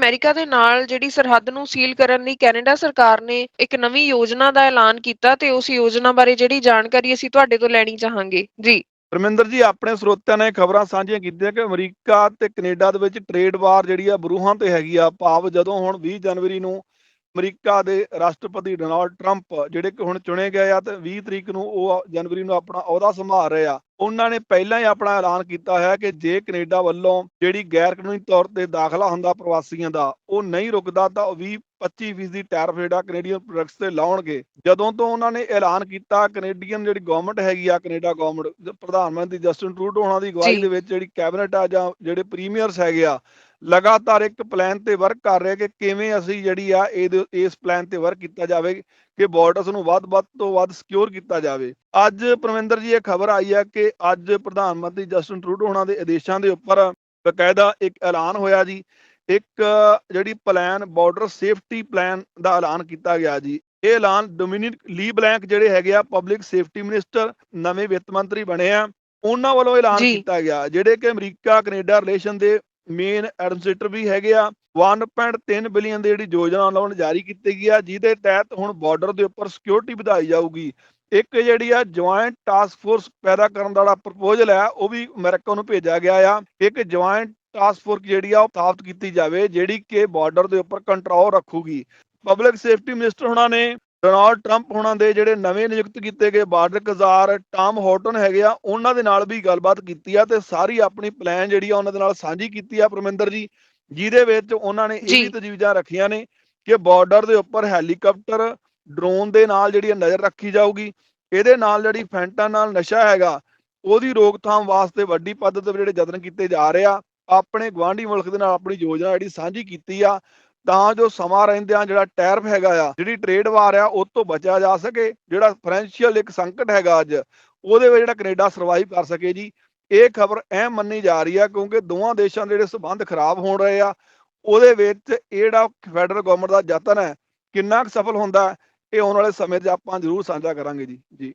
America ਦੇ ਨਾਲ ਜਿਹੜੀ ਸਰਹੱਦ ਨੂੰ ਸੀਲ ਕਰਨ ਲਈ ਕੈਨੇਡਾ ਸਰਕਾਰ ਨੇ ਇੱਕ ਨਵੀਂ ਯੋਜਨਾ ਦਾ ਐਲਾਨ ਕੀਤਾ ਤੇ ਉਸ ਯੋਜਨਾ ਬਾਰੇ ਜਿਹੜੀ ਜਾਣਕਾਰੀ ਅਸੀਂ ਤੁਹਾਡੇ ਤੋਂ ਲੈਣੀ ਚਾਹਾਂਗੇ। ਜੀ। ਪਰਮਿੰਦਰ ਜੀ, ਆਪਣੇ ਸਰੋਤਿਆਂ ਨੇ ਖਬਰਾਂ ਸਾਂਝੀਆਂ ਕੀਤੀਆਂ ਕਿ ਅਮਰੀਕਾ ਤੇ ਕੈਨੇਡਾ ਦੇ ਵਿੱਚ ਟ੍ਰੇਡ ਵਾਰ ਜਿਹੜੀ ਆ ਬਰੂਹਾਂ ਤੇ ਹੈਗੀ ਆ। ਭਾਵ ਜਦੋਂ ਹੁਣ 20 ਜਨਵਰੀ ਨੂੰ ਅਮਰੀਕਾ ਦੇ ਰਾਸ਼ਟਰਪਤੀ ਡੋਨਾਲਡ ਟਰੰਪ, ਜਿਹੜੇ ਕਿ ਹੁਣ ਚੁਣੇ ਗਏ ਆ ਤੇ 20 ਤਰੀਕ ਨੂੰ ਉਹ ਜਨਵਰੀ ਨੂੰ ਆਪਣਾ ਅਹੁਦਾ ਸੰਭਾਲ ਰਹੇ ਆ ਉਹਨਾਂ ਨੇ ਪਹਿਲਾਂ ਹੀ ਆਪਣਾ ਐਲਾਨ ਕੀਤਾ ਹੈ ਕਿ ਜੇ ਕੈਨੇਡਾ ਵੱਲੋਂ ਜਿਹੜੀ ਗੈਰ ਕਾਨੂੰਨੀ ਤੌਰ ਤੇ ਦਾਖਲਾ ਹੁੰਦਾ ਪ੍ਰਵਾਸੀਆਂ ਦਾ ਉਹ ਨਹੀਂ ਰੁਕਦਾ ਤਾਂ ਉਹ 20 25% ਦੀ ਟੈਰਿਫ ਜਿਹੜਾ ਕੈਨੇਡੀਅਨ ਪ੍ਰੋਡਕਟਸ ਤੇ ਲਾਉਣਗੇ ਜਦੋਂ ਤੋਂ ਉਹਨਾਂ ਨੇ ਐਲਾਨ ਕੀਤਾ ਕੈਨੇਡੀਅਨ ਜਿਹੜੀ ਗਵਰਨਮੈਂਟ ਹੈਗੀ ਆ ਕੈਨੇਡਾ ਗਵਰਨਮੈਂਟ ਪ੍ਰਧਾਨ ਮੰਤਰੀ ਜਸਟਿਨ ਟਰੂਡੋ ਉਹਨਾਂ ਦੀ ਅਗਵਾਈ। ਦੇ ਵਿੱਚ ਜਿਹੜੀ ਕੈਬਨਿਟ ਆ ਜਾਂ ਜਿਹੜੇ ਪ੍ਰੀਮੀਅਰਸ ਹੈਗੇ ਆ ਲਗਾਤਾਰ ਇੱਕ ਪਲਾਨ ਤੇ ਵਰਕ ਕਰ ਰਹੇ ਕਿ ਕਿਵੇਂ ਅਸੀਂ ਜਿਹੜੀ ਆ ਇਸ ਪਲਾਨ ਤੇ ਵਰਕ ਕੀਤਾ ਜਾਵੇ ਕਿ ਬਾਰਡਰਸ ਨੂੰ ਵੱਧ ਵੱਧ ਤੋਂ ਵੱਧ ਸਿਕਿਉਰ ਕੀਤਾ ਜਾਵੇ ਅੱਜ ਪਰਮਿੰਦਰ ਜੀ ਇਹ ਖਬਰ ਆਈ ਹੈ ਕਿ ਅੱਜ ਪ੍ਰਧਾਨ ਮੰਤਰੀ ਜਸਟਿਨ ਟਰੂਡੋ ਉਹਨਾਂ ਦੇ ਆਦੇਸ਼ਾਂ ਦੇ ਉੱਪਰ ਬਕਾਇਦਾ ਇੱਕ ਐਲਾਨ ਹੋਇਆ ਜੀ। ਇੱਕ ਜਿਹੜੀ ਪਲਾਨ ਬਾਰਡਰ ਸੇਫਟੀ ਪਲਾਨ ਦਾ ਐਲਾਨ ਕੀਤਾ ਗਿਆ ਜੀ। ਇਹ ਐਲਾਨ ਡੋਮਿਨਿਕ ਲੀ ਬਲੈਂਕ ਜਿਹੜੇ ਹੈਗੇ ਆ ਪਬਲਿਕ ਸੇਫਟੀ ਮਿਨਿਸਟਰ ਨਵੇਂ ਵਿੱਤ ਮੰਤਰੀ ਬਣੇ ਆ। ਉਹਨਾਂ ਵੱਲੋਂ ਐਲਾਨ। ਕੀਤਾ ਗਿਆ ਜਿਹੜੇ ਕਿ ਅਮਰੀਕਾ ਕੈਨੇਡਾ ਰਿਲੇਸ਼ਨ ਦੇ ਮੇਨ ਐਡਮਿਨਿਸਟ੍ਰੇਟਰ ਵੀ ਹੈਗੇ ਆ। 1.3 ਬਿਲੀਅਨ ਦੀ ਜਿਹੜੀ ਯੋਜਨਾ ਉਹਨਾਂ ਜਾਰੀ ਕੀਤੀ ਗਈ ਆ ਜਿਹਦੇ ਤਹਿਤ ਹੁਣ ਬਾਰਡਰ ਦੇ ਉੱਪਰ ਸਿਕਿਉਰਿਟੀ ਵਧਾਈ ਜਾਊਗੀ। ਇੱਕ ਜਿਹੜੀ ਆ ਜੁਆਇੰਟ ਟਾਸਕ ਫੋਰਸ ਪੈਦਾ ਕਰਨ ਦਾ ਜਿਹੜਾ ਪ੍ਰਪੋਜ਼ਲ ਹੈ ਉਹ ਵੀ ਅਮਰੀਕਾ ਨੂੰ ਭੇਜਿਆ ਗਿਆ ਆ ਇੱਕ ਜੁਆਇੰਟ ਟਾਸਕ ਫੋਰਸ ਜਿਹੜੀ ਆ ਉਹ ਸਥਾਪਿਤ ਕੀਤੀ ਜਾਵੇ ਜਿਹੜੀ ਕਿ ਬਾਰਡਰ ਦੇ ਉੱਪਰ ਕੰਟਰੋਲ ਰੱਖੂਗੀ ਪਬਲਿਕ ਸੇਫਟੀ ਮਿਨਿਸਟਰ ਹੁਣਾਂ ਨੇ ਡੋਨਾਲਡ ਟਰੰਪ ਹੁਣਾਂ ਦੇ ਜਿਹੜੇ ਨਵੇਂ ਨਿਯੁਕਤ ਕੀਤੇ ਗਏ ਬਾਰਡਰ ਕਜ਼ਾਰ ਟਾਮ ਹੌਟਨ ਹੈਗੇ ਆ ਉਹਨਾਂ ਦੇ ਨਾਲ ਵੀ ਗੱਲਬਾਤ ਕੀਤੀ ਆ ਤੇ ਸਾਰੀ ਆਪਣੀ ਪਲਾਨ ਜਿਹੜੀ ਆ ਉਹਨਾਂ ਦੇ ਨਾਲ ਸਾਂਝੀ ਕੀਤੀ ਆ ਪਰਮਿੰਦਰ ਜੀ ਜਿਹਦੇ ਵਿੱਚ ਉਹਨਾਂ ਨੇ ਇਹ। ਵੀ ਤਜਵੀਜ਼ਾਂ ਰੱਖੀਆਂ ਨੇ ਕਿ ਬਾਰਡਰ ਦੇ ਉੱਪਰ ਹੈਲੀਕਾਪਟਰ ਡਰੋਨ ਦੇ ਨਾਲ ਜਿਹੜੀ ਆ ਨਜ਼ਰ ਰੱਖੀ ਜਾਊਗੀ, ਇਹਦੇ ਨਾਲ ਜਿਹੜੀ ਫੈਂਟਾਨਲ ਨਸ਼ਾ ਹੈਗਾ, ਉਹਦੀ ਰੋਕਥਾਮ ਵਾਸਤੇ ਵੱਡੀ ਪੱਧਰ ਤੇ ਜਿਹੜੇ ਯਤਨ ਕੀਤੇ ਜਾ ਰਹੇ ਆ, ਆਪਣੇ ਗਵਾਂਢੀ ਮੁਲਕ ਦੇ ਨਾਲ ਆਪਣੀ ਯੋਜਨਾ ਜਿਹੜੀ ਸਾਂਝੀ ਕੀਤੀ ਆ, ਤਾਂ ਜੋ ਸਮਾਂ ਰਹਿੰਦਿਆਂ ਜਿਹੜਾ ਟੈਰਫ ਹੈਗਾ ਆ, ਜਿਹੜੀ ਟ੍ਰੇਡ ਵਾਰ ਆ, ਉਹ ਤੋਂ ਬਚਿਆ ਜਾ ਸਕੇ, ਜਿਹੜਾ ਫਾਈਨੈਂਸ਼ੀਅਲ ਇੱਕ ਸੰਕਟ ਹੈਗਾ ਅੱਜ, ਉਹਦੇ ਵਿੱਚ ਜਿਹੜਾ ਕੈਨੇਡਾ ਸਰਵਾਈਵ ਕਰ ਸਕੇ ਜੀ। ਇਹ ਖਬਰ ਅਹਿਮ ਮੰਨੀ ਜਾ ਰਹੀ ਆ, ਕਿਉਂਕਿ ਦੋਵਾਂ ਦੇਸ਼ਾਂ ਦੇ ਜਿਹੜੇ ਸਬੰਧ ਖਰਾਬ ਹੋਣ ਰਹੇ ਆ, ਉਹਦੇ ਵਿੱਚ ਇਹ ਜਿਹੜਾ ਫੈਡਰਲ ਗਵਰਨਮੈਂਟ ਦਾ ਯਤਨ ਹੈ, ਕਿੰਨਾ ਕੁ ਸਫਲ ਹੁੰਦਾ ਇਹ ਆਉਣ ਵਾਲੇ ਸਮੇਂ 'ਚ ਆਪਾਂ ਜ਼ਰੂਰ ਸਾਂਝਾ ਕਰਾਂਗੇ ਜੀ ਜੀ।